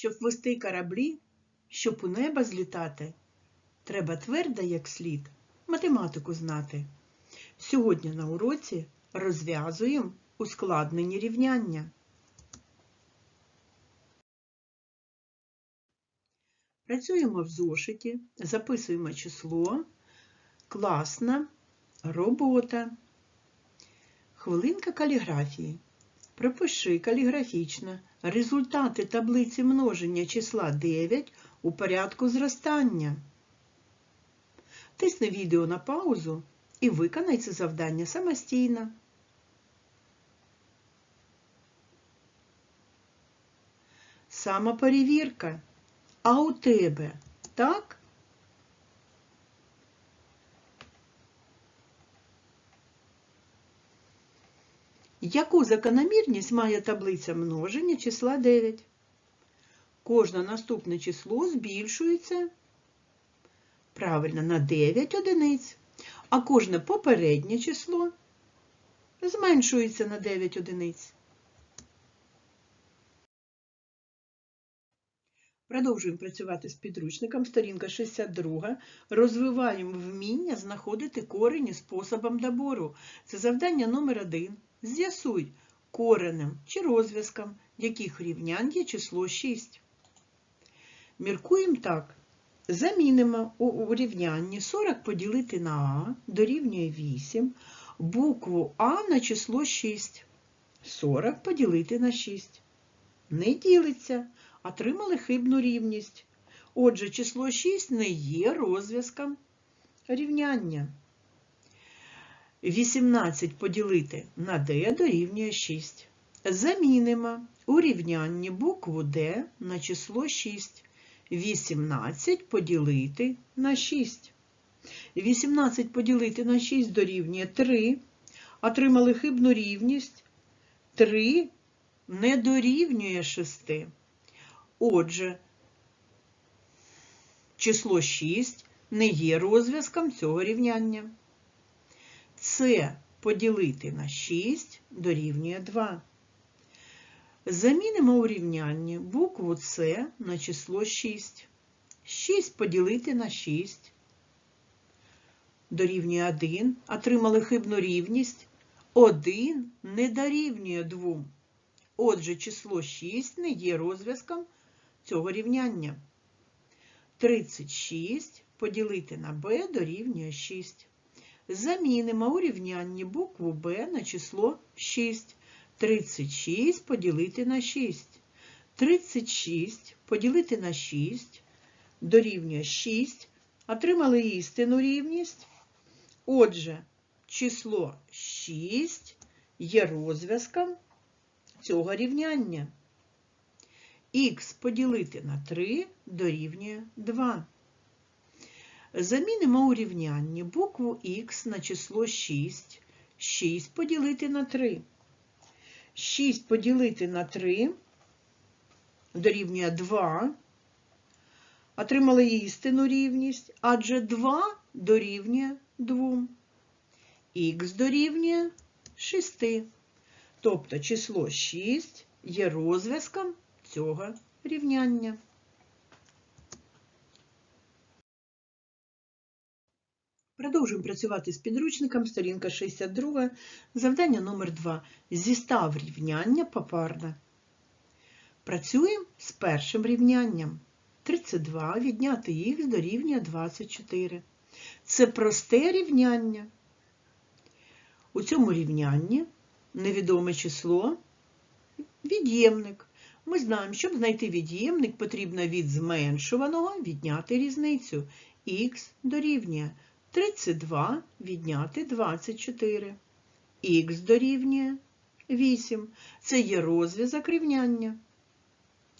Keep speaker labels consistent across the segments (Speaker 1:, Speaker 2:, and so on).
Speaker 1: Щоб вести кораблі, щоб у небо злітати, треба твердо, як слід, математику знати. Сьогодні на уроці розв'язуємо ускладнені рівняння. Працюємо в зошиті, записуємо число, класна робота. Хвилинка каліграфії. Пропиши каліграфічно результати таблиці множення числа 9 у порядку зростання. Тисни відео на паузу і виконай це завдання самостійно. Самоперевірка. А у тебе так? Яку закономірність має таблиця множення числа 9? Кожне наступне число збільшується правильно на 9 одиниць, а кожне попереднє число зменшується на 9 одиниць. Продовжуємо працювати з підручником, сторінка 62. Розвиваємо вміння знаходити корені способом добору. Це завдання номер 1. З'ясуй коренем чи розв'язком, яких рівнянь є число 6. Міркуємо так. Замінимо у рівнянні 40 поділити на А дорівнює 8, букву А на число 6. 40 поділити на 6. Не ділиться. Отримали хибну рівність. Отже, число 6 не є розв'язком рівняння. 18 поділити на d дорівнює 6. Замінимо у рівнянні букву d на число 6. 18 поділити на 6. 18 поділити на 6 дорівнює 3. Отримали хибну рівність. 3 не дорівнює 6. Отже, число 6 не є розв'язком цього рівняння. Це поділити на 6 дорівнює 2. Замінимо у рівнянні букву С на число 6. 6 поділити на 6 дорівнює 1. Отримали хибну рівність. 1 не дорівнює 2. Отже, число 6 не є розв'язком цього рівняння. 36 поділити на b дорівнює 6. Замінимо у букву b на число 6. 36 поділити на 6. 36 поділити на 6 дорівнює 6. Отримали істинну рівність. Отже, число 6 є розв'язком цього рівняння. Х поділити на 3 дорівнює 2. Замінимо у рівнянні букву Х на число 6. 6 поділити на 3. 6 поділити на 3 дорівнює 2. Отримали істинну рівність, адже 2 дорівнює 2. Х дорівнює 6. Тобто число 6 є розв'язком цього рівняння. Продовжуємо працювати з підручником, сторінка 62, завдання номер 2. Зістав рівняння попарно. Працюємо з першим рівнянням. 32 відняти х дорівнює 24. Це просте рівняння. У цьому рівнянні невідоме число від'ємник. Ми знаємо, щоб знайти від'ємник, потрібно від зменшуваного відняти різницю. Х дорівнює 32 відняти 24. Х дорівнює 8. Це є розв'язок рівняння.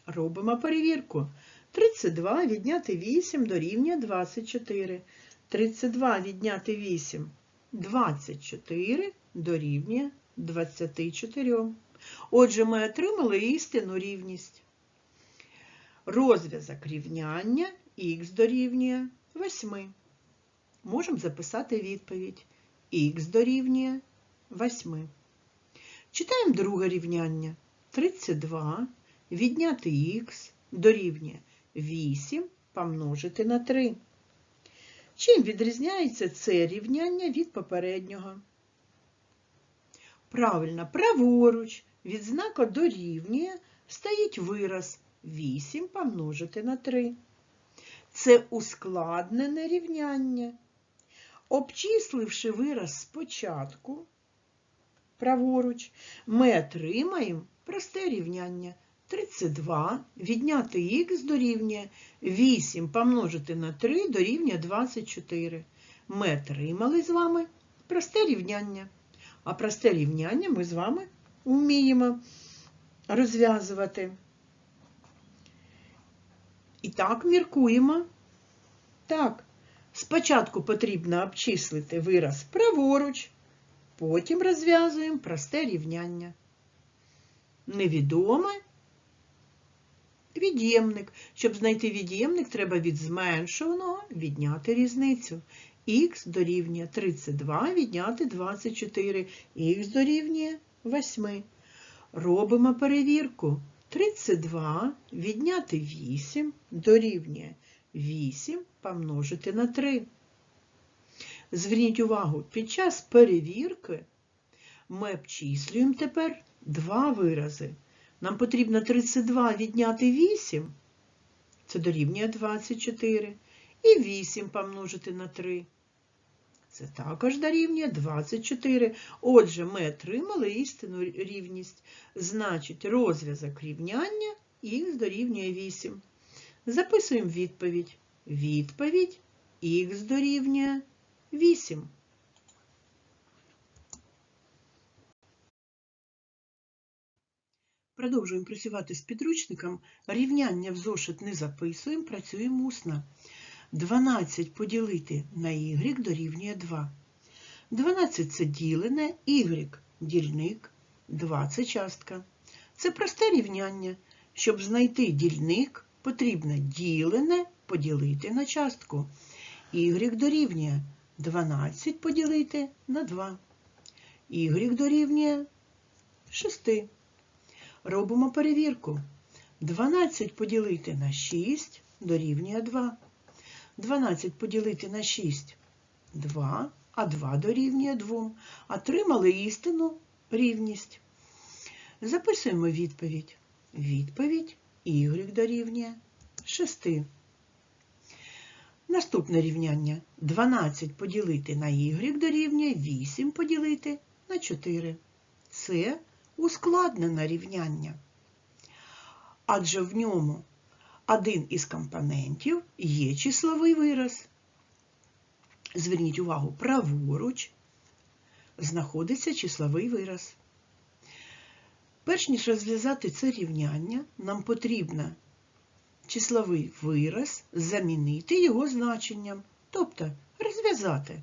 Speaker 1: Робимо перевірку. 32 відняти 8 дорівнює 24. 32 відняти 8 24 дорівнює 24. Отже, ми отримали істинну рівність. Розв'язок рівняння х дорівнює 8. Можемо записати відповідь. Х дорівнює 8. Читаємо друге рівняння. 32 відняти х дорівнює 8 помножити на 3. Чим відрізняється це рівняння від попереднього? Правильно, праворуч від знака дорівнює стоїть вираз 8 помножити на 3. Це ускладнене рівняння. Обчисливши вираз спочатку, праворуч, ми отримаємо просте рівняння. 32 відняти х дорівнює 8 помножити на 3 дорівнює 24. Ми отримали з вами просте рівняння. А просте рівняння ми з вами вміємо розв'язувати. І так міркуємо. Так, спочатку потрібно обчислити вираз праворуч, потім розв'язуємо просте рівняння. Невідоме від'ємник. Щоб знайти від'ємник, треба від зменшуваного відняти різницю. Х дорівнює 32 відняти 24, х дорівнює 8. Робимо перевірку. 32 відняти 8 дорівнює 8 помножити на 3. Зверніть увагу, під час перевірки ми обчислюємо тепер два вирази. Нам потрібно 32 відняти 8, це дорівнює 24, і 8 помножити на 3. Це також дорівнює 24. Отже, ми отримали істинну рівність. Значить, розв'язок рівняння х дорівнює 8. Записуємо відповідь. Відповідь х дорівнює 8. Продовжуємо працювати з підручником. Рівняння в зошит не записуємо, працюємо усно. 12 поділити на y дорівнює 2. 12 це ділене, y дільник, 2 це частка. Це просте рівняння. Щоб знайти дільник, потрібно ділене поділити на частку. y дорівнює 12 поділити на 2. y дорівнює 6. Робимо перевірку. 12 поділити на 6 дорівнює 2. 12 поділити на 6 – 2, а 2 дорівнює 2. Отримали істину рівність. Записуємо відповідь. Відповідь y дорівнює 6. Наступне рівняння. 12 поділити на y дорівнює 8 поділити на 4. Це ускладнене рівняння. Адже в ньому один із компонентів є числовий вираз. Зверніть увагу, праворуч знаходиться числовий вираз. Перш ніж розв'язати це рівняння, нам потрібно числовий вираз замінити його значенням, тобто розв'язати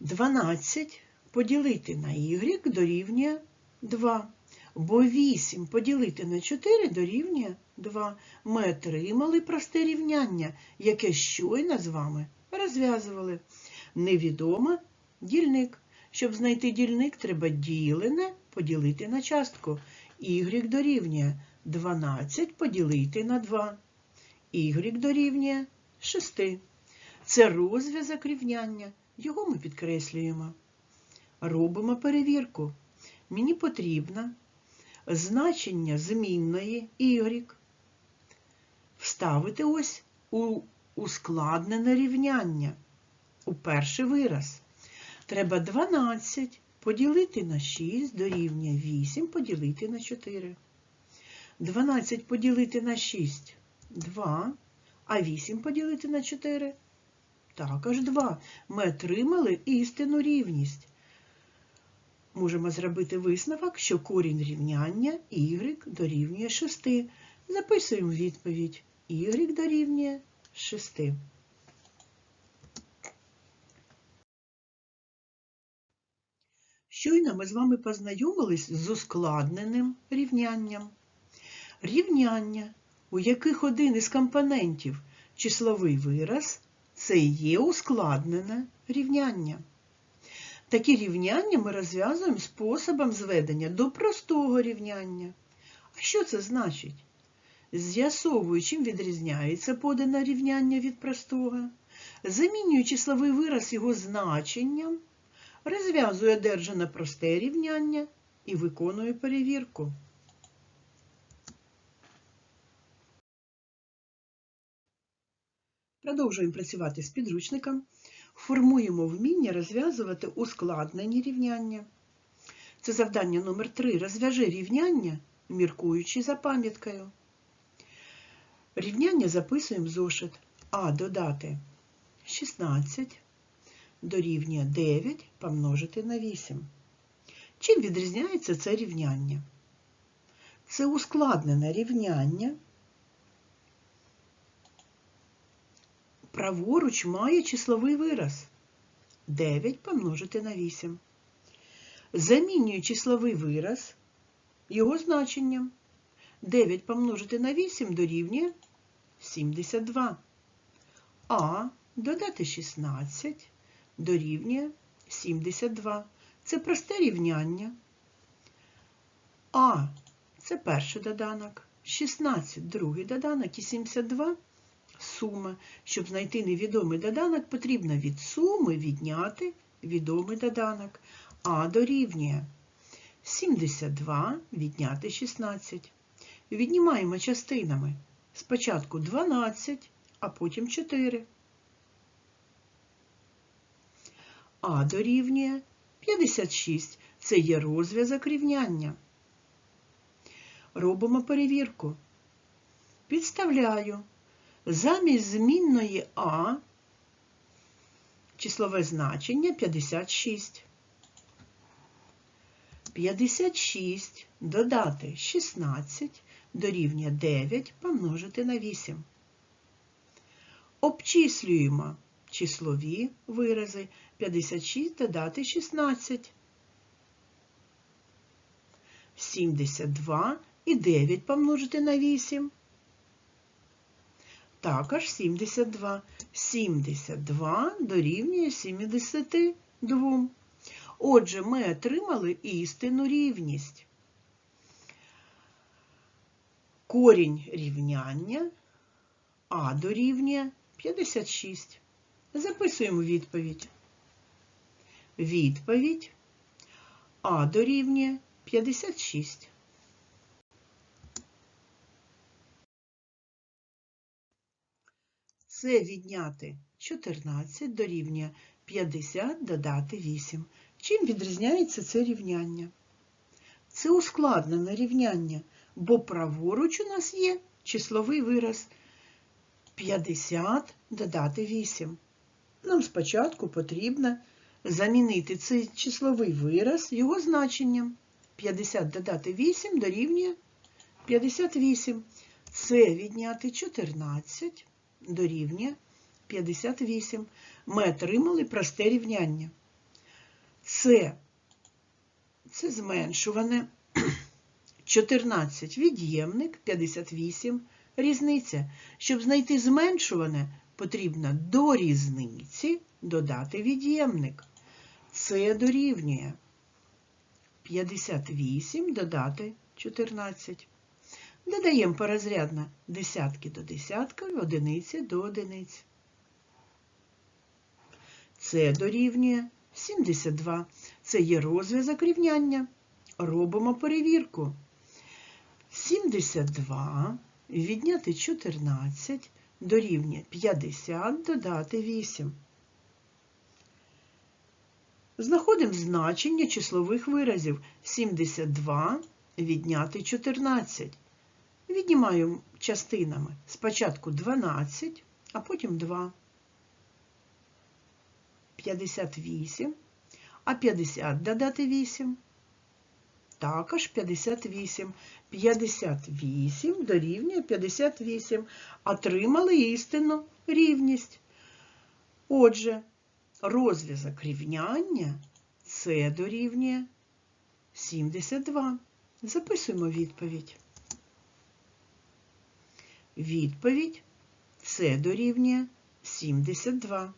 Speaker 1: 12 поділити на y дорівнює 2. Бо 8 поділити на 4 дорівнює 2. Ми отримали просте рівняння, яке щойно з вами розв'язували. Невідомо дільник. Щоб знайти дільник, треба ділене поділити на частку. Y дорівнює 12 поділити на 2. Y дорівнює 6. Це розв'язок рівняння. Його ми підкреслюємо. Робимо перевірку. Мені потрібно значення змінної y вставити ось у ускладнене рівняння, у перший вираз. Треба 12 поділити на 6 дорівнює 8 поділити на 4. 12 поділити на 6 2, а 8 поділити на 4 також 2. Ми отримали істинну рівність можемо зробити висновок, що корінь рівняння y дорівнює 6. Записуємо відповідь y дорівнює 6. Щойно ми з вами познайомились з ускладненим рівнянням. Рівняння, у яких один із компонентів числовий вираз, це і є ускладнене рівняння. Такі рівняння ми розв'язуємо способом зведення до простого рівняння. А що це значить? З'ясовую, чим відрізняється подане рівняння від простого. Замінюю числовий вираз його значенням, розв'язую одержане просте рівняння і виконую перевірку. Продовжуємо працювати з підручником. Формуємо вміння розв'язувати ускладнені рівняння. Це завдання номер 3. Розв'яжи рівняння, міркуючи за пам'яткою. Рівняння записуємо в зошит. А додати 16 дорівнює 9 помножити на 8. Чим відрізняється це рівняння? Це ускладнене рівняння. Праворуч має числовий вираз 9 помножити на 8. Замінюю числовий вираз його значенням. 9 помножити на 8 дорівнює 72. А додати 16 дорівнює 72. Це просте рівняння. А це перший доданок, 16 другий доданок і 72 сума. Щоб знайти невідомий доданок, потрібно від суми відняти відомий доданок. А дорівнює 72 відняти 16. Віднімаємо частинами. Спочатку 12, а потім 4. А дорівнює 56. Це є розв'язок рівняння. Робимо перевірку. Підставляю замість змінної А числове значення 56. 56 додати 16 дорівнює 9 помножити на 8. Обчислюємо числові вирази 56 додати 16. 72 і 9 помножити на 8. Також 72. 72 дорівнює 72. Отже, ми отримали істинну рівність. Корінь рівняння А дорівнює 56. Записуємо відповідь. Відповідь А дорівнює 56. Це відняти 14 дорівнює 50 додати 8. Чим відрізняється це рівняння? Це ускладнене рівняння, бо праворуч у нас є числовий вираз 50 додати 8. Нам спочатку потрібно замінити цей числовий вираз його значенням. 50 додати 8 дорівнює 58. Це відняти 14 дорівнює 58. Ми отримали просте рівняння. Це, це зменшуване 14 від'ємник, 58 різниця. Щоб знайти зменшуване, потрібно до різниці додати від'ємник. Це дорівнює 58 додати 14. Додаємо порозрядно десятки до десятки, одиниці до одиниць. Це дорівнює 72. Це є розв'язок рівняння. Робимо перевірку. 72 відняти 14 дорівнює 50 додати 8. Знаходимо значення числових виразів 72 відняти 14. Віднімаємо частинами спочатку 12, а потім 2. 58, а 50 додати 8. Також 58. 58 дорівнює 58. Отримали істинну рівність. Отже, розв'язок рівняння це дорівнює 72. Записуємо відповідь. Відповідь це дорівнює 72.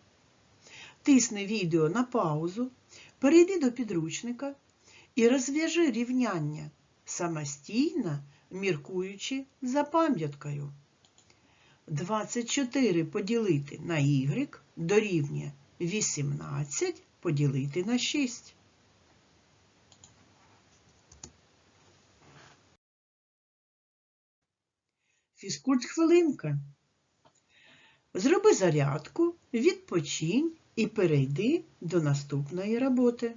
Speaker 1: Тисни відео на паузу, перейди до підручника і розв'яжи рівняння самостійно міркуючи за пам'яткою. 24 поділити на y дорівнює 18 поділити на 6. Фізкульт хвилинка. Зроби зарядку, відпочинь і перейди до наступної роботи.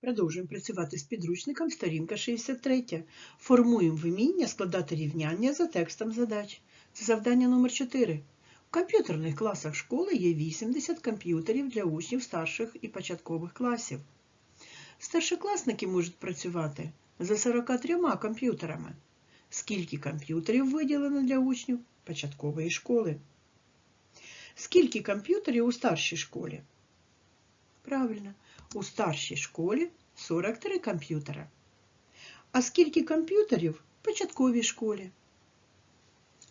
Speaker 1: Продовжуємо працювати з підручником сторінка 63. Формуємо вміння складати рівняння за текстом задач. Це завдання номер 4. В комп'ютерних класах школи є 80 комп'ютерів для учнів старших і початкових класів. Старшокласники можуть працювати за 43 комп'ютерами. Скільки комп'ютерів виділено для учнів початкової школи? Скільки комп'ютерів у старшій школі? Правильно, у старшій школі 43 комп'ютера. А скільки комп'ютерів в початковій школі?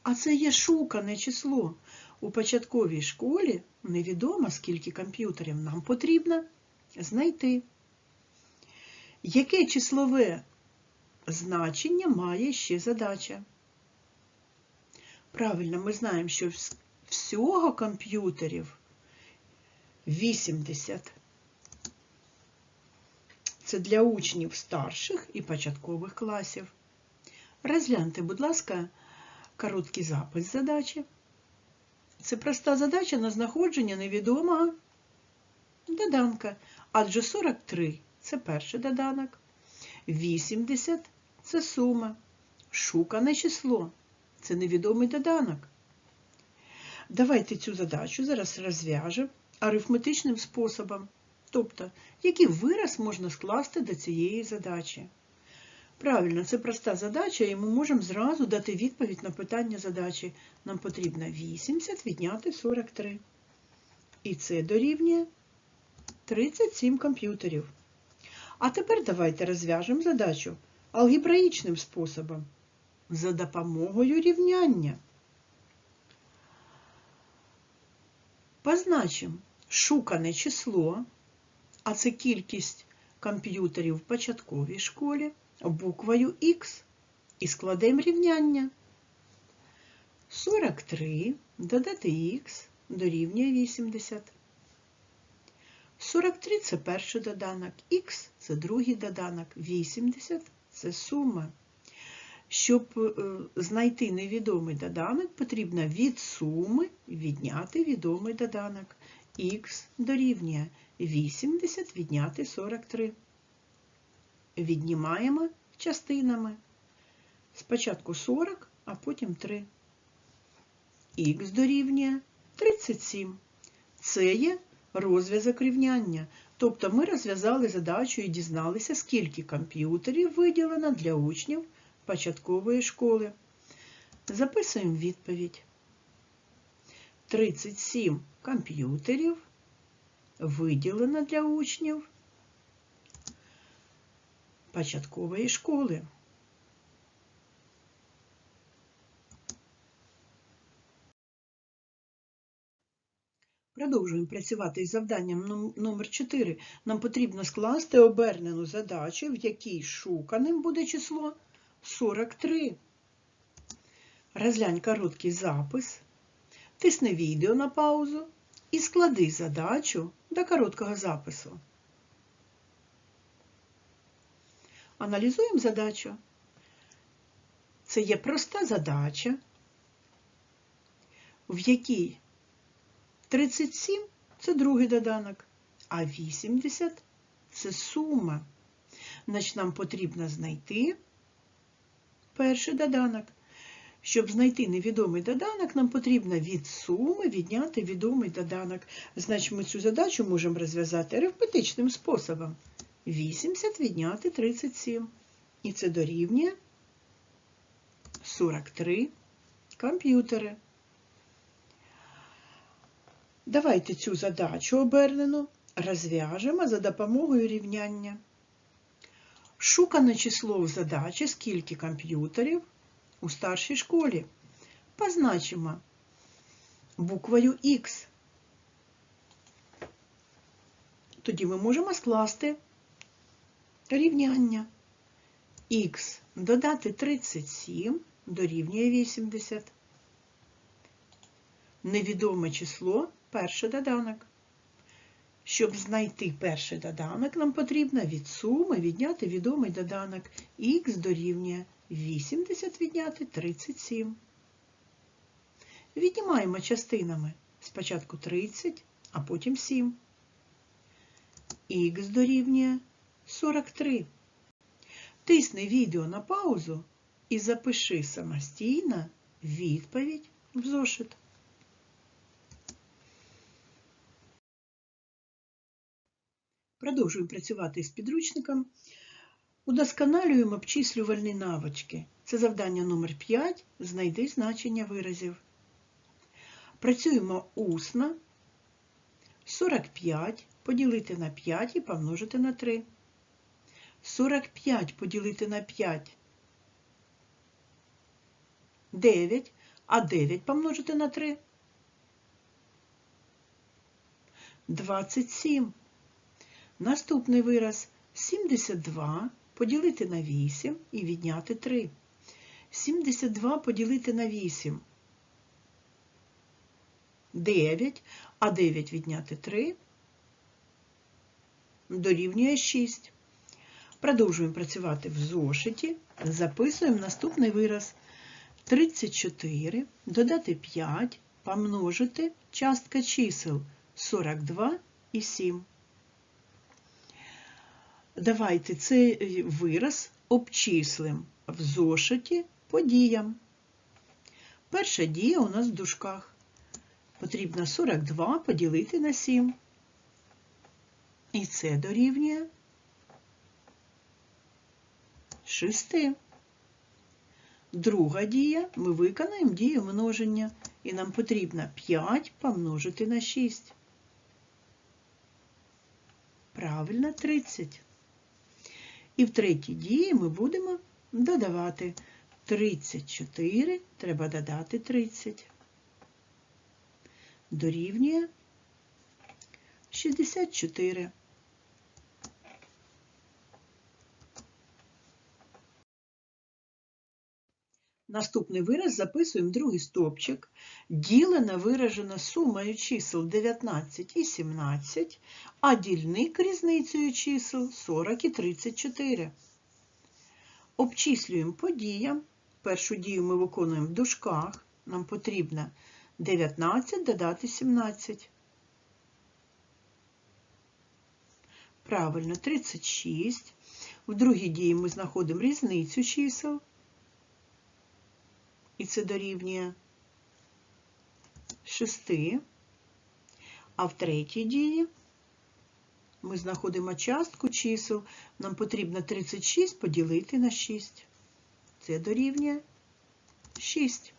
Speaker 1: А це є шукане число. У початковій школі невідомо, скільки комп'ютерів нам потрібно знайти. Яке числове значення має ще задача? Правильно, ми знаємо, що всього комп'ютерів 80. Це для учнів старших і початкових класів. Розгляньте, будь ласка, короткий запис задачі. Це проста задача на знаходження невідомого доданка. Адже 43 це перший доданок, 80 це сума, шукане число це невідомий доданок. Давайте цю задачу зараз розв'яжемо арифметичним способом. Тобто, який вираз можна скласти до цієї задачі? Правильно, це проста задача, і ми можемо зразу дати відповідь на питання задачі. Нам потрібно 80 відняти 43. І це дорівнює 37 комп'ютерів. А тепер давайте розв'яжемо задачу алгебраїчним способом за допомогою рівняння. Позначимо шукане число, а це кількість комп'ютерів в початковій школі, буквою Х і складемо рівняння. 43 додати х дорівнює 80. 43 це перший доданок, х це другий доданок, 80 це сума. Щоб е, знайти невідомий доданок, потрібно від суми відняти відомий доданок. Х дорівнює 80 відняти 43. Віднімаємо частинами. Спочатку 40, а потім 3. Х дорівнює 37. Це є розв'язок рівняння. Тобто ми розв'язали задачу і дізналися, скільки комп'ютерів виділено для учнів початкової школи. Записуємо відповідь. 37 комп'ютерів виділено для учнів початкової школи. Продовжуємо працювати із завданням номер 4 Нам потрібно скласти обернену задачу, в якій шуканим буде число 43. Розглянь короткий запис, тисни відео на паузу і склади задачу до короткого запису. Аналізуємо задачу. Це є проста задача, в якій 37 це другий доданок, а 80 це сума. Значить, нам потрібно знайти перший доданок. Щоб знайти невідомий доданок, нам потрібно від суми відняти відомий доданок. Значить, ми цю задачу можемо розв'язати арифметичним способом. 80 відняти 37. І це дорівнює 43 комп'ютери. Давайте цю задачу обернену розв'яжемо за допомогою рівняння. Шукане число в задачі, скільки комп'ютерів у старшій школі. Позначимо буквою Х. Тоді ми можемо скласти Рівняння. Х додати 37 дорівнює 80. Невідоме число перший доданок. Щоб знайти перший доданок, нам потрібно від суми відняти відомий доданок. Х дорівнює 80 відняти 37. Віднімаємо частинами. Спочатку 30, а потім 7. Х дорівнює 43. Тисни відео на паузу і запиши самостійно відповідь в зошит. Продовжуємо працювати з підручником. Удосконалюємо обчислювальні навички. Це завдання номер 5. Знайди значення виразів. Працюємо усно. 45 поділити на 5 і помножити на 3. 45 поділити на 5 9, а 9 помножити на 3 27. Наступний вираз. 72 поділити на 8 і відняти 3. 72 поділити на 8 9, а 9 відняти 3 дорівнює 6. Продовжуємо працювати в зошиті. Записуємо наступний вираз. 34 додати 5 помножити частка чисел 42 і 7. Давайте цей вираз обчислимо в зошиті по діям. Перша дія у нас в дужках. Потрібно 42 поділити на 7. І це дорівнює 6. Друга дія, ми виконаємо дію множення, і нам потрібно 5 помножити на 6. Правильно, 30. І в третій дії ми будемо додавати 34, треба додати 30. Дорівнює 64. Наступний вираз записуємо другий стопчик. Ділена виражена сумою чисел 19 і 17, а дільник різницею чисел 40 і 34. Обчислюємо по діям. Першу дію ми виконуємо в дужках. Нам потрібно 19 додати 17. Правильно, 36. В другій дії ми знаходимо різницю чисел. І це дорівнює 6. А в третій дії ми знаходимо частку чисел. Нам потрібно 36 поділити на 6. Це дорівнює 6.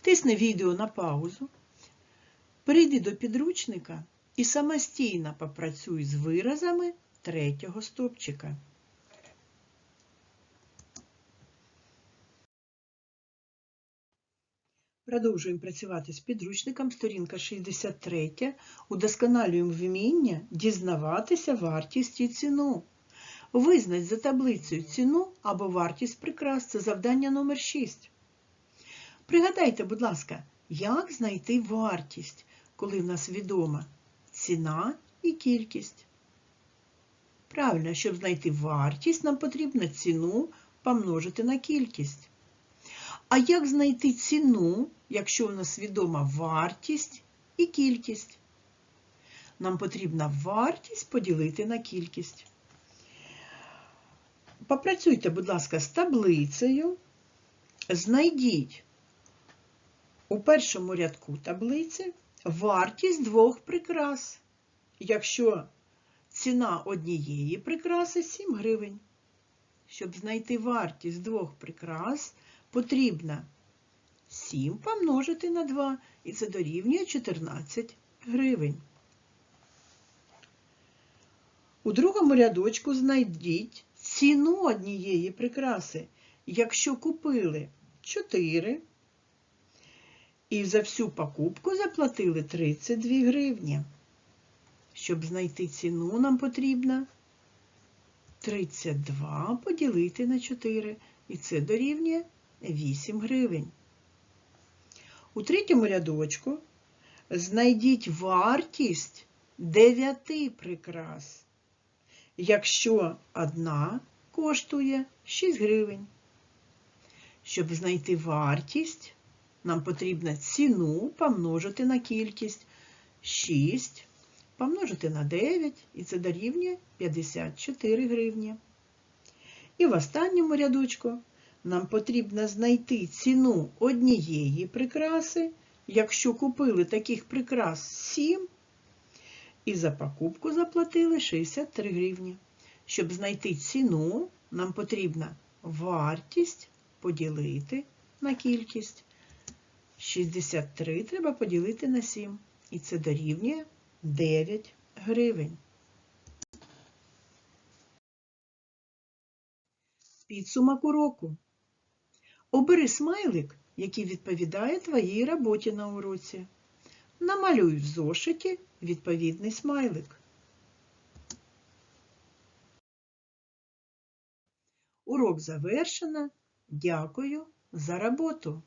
Speaker 1: Тисни відео на паузу. Перейди до підручника і самостійно попрацюй з виразами третього стопчика. Продовжуємо працювати з підручником, сторінка 63. Удосконалюємо вміння дізнаватися вартість і ціну. Визнать за таблицею ціну або вартість прикрас. Це завдання номер 6. Пригадайте, будь ласка, як знайти вартість, коли в нас відома ціна і кількість. Правильно, щоб знайти вартість, нам потрібно ціну помножити на кількість. А як знайти ціну, якщо у нас відома вартість і кількість? Нам потрібна вартість поділити на кількість. Попрацюйте, будь ласка, з таблицею. Знайдіть у першому рядку таблиці вартість двох прикрас. Якщо ціна однієї прикраси 7 гривень. Щоб знайти вартість двох прикрас, потрібно 7 помножити на 2, і це дорівнює 14 гривень. У другому рядочку знайдіть ціну однієї прикраси. Якщо купили 4 і за всю покупку заплатили 32 гривні. Щоб знайти ціну, нам потрібно 32 поділити на 4. І це дорівнює 8 гривень. У третьому рядочку знайдіть вартість 9 прикрас, якщо одна коштує 6 гривень. Щоб знайти вартість, нам потрібно ціну помножити на кількість 6 помножити на 9, і це дорівнює 54 гривні. І в останньому рядочку нам потрібно знайти ціну однієї прикраси, якщо купили таких прикрас 7, і за покупку заплатили 63 гривні. Щоб знайти ціну, нам потрібно вартість поділити на кількість. 63 треба поділити на 7, і це дорівнює 9 гривень. Підсумок уроку. Обери смайлик, який відповідає твоїй роботі на уроці. Намалюй в зошиті відповідний смайлик. Урок завершено. Дякую за роботу.